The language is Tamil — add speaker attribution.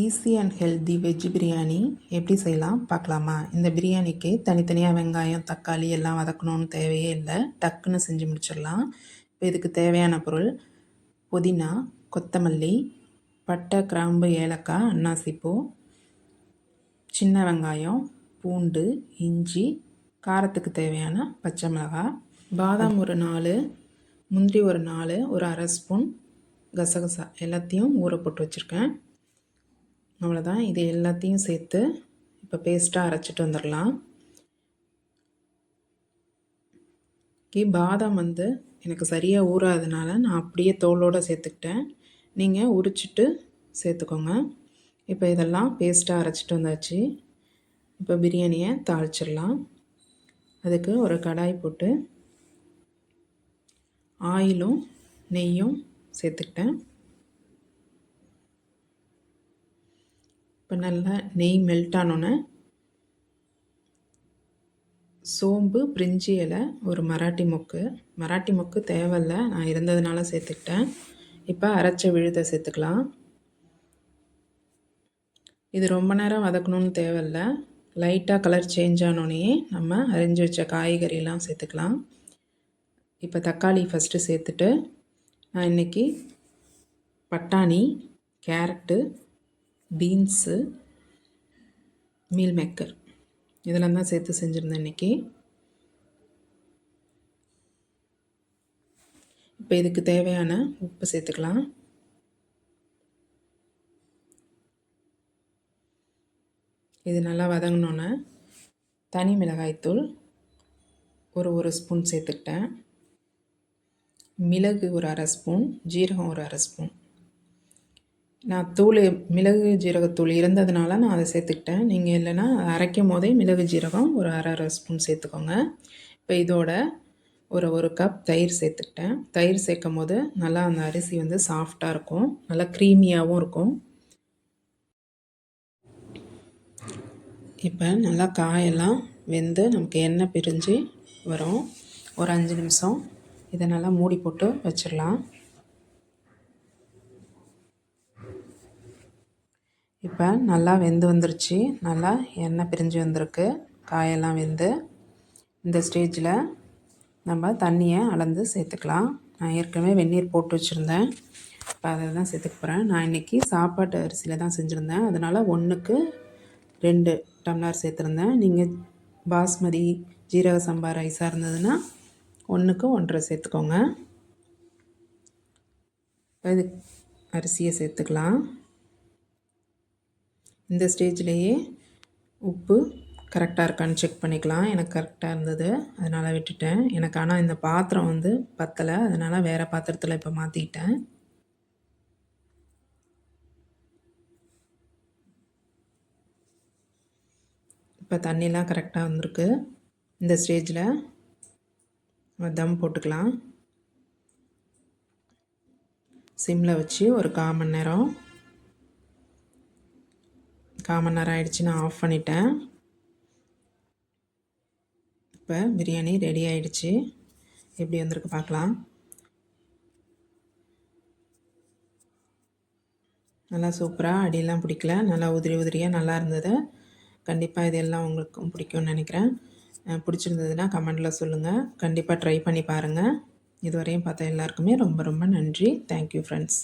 Speaker 1: Easy and healthy veg biryani எப்படி செய்யலாம்? பார்க்கலாமா? இந்த பிரியாணிக்கு தனித்தனியாக வெங்காயம் தக்காளி எல்லாம் வதக்கணும்னு தேவையே இல்லை. டக்குன்னு செஞ்சு முடிச்சிடலாம். இப்போ இதுக்கு தேவையான பொருள் புதினா கொத்தமல்லி பட்டை கிராம்பு ஏலக்காய் அன்னாசிப்பூ சின்ன வெங்காயம் பூண்டு இஞ்சி காரத்துக்கு தேவையான பச்சை மிளகாய் பாதாம் ஒரு நாலு முந்திரி ஒரு நாலு ஒரு அரை ஸ்பூன் கசகசா. எல்லாத்தையும் ஊற போட்டு வச்சுருக்கேன். அவ்வளோதான் இது எல்லாத்தையும் சேர்த்து இப்போ பேஸ்ட்டாக அரைச்சிட்டு வந்துடலாம் கி பாதாம் வந்து எனக்கு சரியாக ஊறாதனால நான் அப்படியே தோலோடு சேர்த்துக்கிட்டேன். நீங்கள் உரிச்சிட்டு சேர்த்துக்கோங்க. இப்போ இதெல்லாம் பேஸ்ட்டாக அரைச்சிட்டு வந்தாச்சு. இப்போ பிரியாணியை தாளிச்சிடலாம் அதுக்கு ஒரு கடாய் போட்டு ஆயிலும் நெய்யும் சேர்த்துக்கிட்டேன். இப்போ நல்லா நெய் மெல்ட் ஆனோன்னே சோம்பு பிரிஞ்சி இலை ஒரு மராட்டி மொக்கு. மராட்டி மொக்கு தேவையில்ல நான் இருந்ததுனால சேர்த்துக்கிட்டேன். இப்போ அரைச்ச விழுதை சேர்த்துக்கலாம். இது ரொம்ப நேரம் வதக்கணும்னு தேவையில்ல. லைட்டாக கலர் சேஞ்ச் ஆனோடனே நம்ம அரிஞ்சு வச்ச காய்கறியெல்லாம் சேர்த்துக்கலாம். இப்போ தக்காளி ஃபஸ்ட்டு சேர்த்துட்டு நான் இன்றைக்கி பட்டாணி கேரட்டு பீன்ஸு மீல் மேக்கர். இதெல்லாம் தான் சேர்த்து செஞ்சுருந்தேன் இன்றைக்கி இப்போ இதுக்கு தேவையான உப்பு சேர்த்துக்கலாம். இது நல்லா வதங்கினோன்னே தனி மிளகாய்த்தூள் ஒரு ஒரு ஸ்பூன் சேர்த்துக்கிட்டேன். மிளகு ஒரு அரை ஸ்பூன் ஜீரகம் ஒரு அரை ஸ்பூன். நான் தூள் மிளகு ஜீரகத்தூள் இருந்ததுனால நான் அதை சேர்த்துக்கிட்டேன். நீங்கள் இல்லைன்னா அரைக்கும் போதே மிளகு ஜீரகம் ஒரு அரை அரை ஸ்பூன் சேர்த்துக்கோங்க. இப்போ இதோட ஒரு ஒரு கப் தயிர் சேர்த்துக்கிட்டேன். தயிர் சேர்க்கும் போது நல்லா அந்த அரிசி வந்து சாஃப்டாக இருக்கும். நல்லா க்ரீமியாகவும் இருக்கும். இப்போ நல்லா காயெல்லாம் வெந்து நமக்கு எண்ணெய் பிரிஞ்சு வரும். ஒரு அஞ்சு நிமிஷம். இதை நல்லா மூடி போட்டு வச்சிடலாம். இப்போ நல்லா வெந்து வந்துருச்சு. நல்லா எண்ணெய் பிரிஞ்சு வந்திருக்கு. காயெல்லாம் வெந்து இந்த ஸ்டேஜில் நம்ம தண்ணியை அளந்து சேர்த்துக்கலாம். நான் ஏற்கனவே வெந்நீர் போட்டு வச்சுருந்தேன். இப்போ அதை தான் சேர்த்துக்க போகிறேன் நான் இன்றைக்கி சாப்பாட்டு அரிசியில் தான் செஞ்சுருந்தேன். அதனால் ஒன்றுக்கு ரெண்டு டம்ளர் சேர்த்துருந்தேன். நீங்கள் பாஸ்மதி ஜீரக சம்பா ரைஸாக இருந்ததுன்னா ஒன்றுக்கு ஒன்றரை சேர்த்துக்கோங்க. இப்போ இது அரிசியை சேர்த்துக்கலாம். இந்த ஸ்டேஜ்லேயே உப்பு கரெக்டாக இருக்கான்னு செக் பண்ணிக்கலாம். எனக்கு கரெக்டாக இருந்தது. அதனால் விட்டுட்டேன். எனக்கு ஆனால் இந்த பாத்திரம் வந்து பத்தலை. அதனால் வேறு பாத்திரத்தில் இப்போ மாற்றிக்கிட்டேன் இப்போ தண்ணிலாம் கரெக்டாக வந்திருக்கு. இந்த ஸ்டேஜில் தம் போட்டுக்கலாம். சிம்மில் வச்சு ஒரு கால் மணி நேரம் கால் மணி நேரம் ஆகிடுச்சு நான் ஆஃப் பண்ணிட்டேன். இப்போ பிரியாணி ரெடி ஆகிடுச்சு எப்படி வந்திருக்கு பார்க்கலாம். நல்லா சூப்பராக அடியெல்லாம் பிடிக்கல. நல்லா உதிரி உதிரியாக நல்லா இருந்தது. கண்டிப்பாக இதெல்லாம் உங்களுக்கும் பிடிக்கும்னு நினைக்கிறேன். பிடிச்சிருந்ததுன்னா கமெண்டில் சொல்லுங்கள் கண்டிப்பாக ட்ரை பண்ணி பாருங்கள் இதுவரையும் பார்த்தா எல்லாருக்குமே ரொம்ப ரொம்ப நன்றி. Thank you friends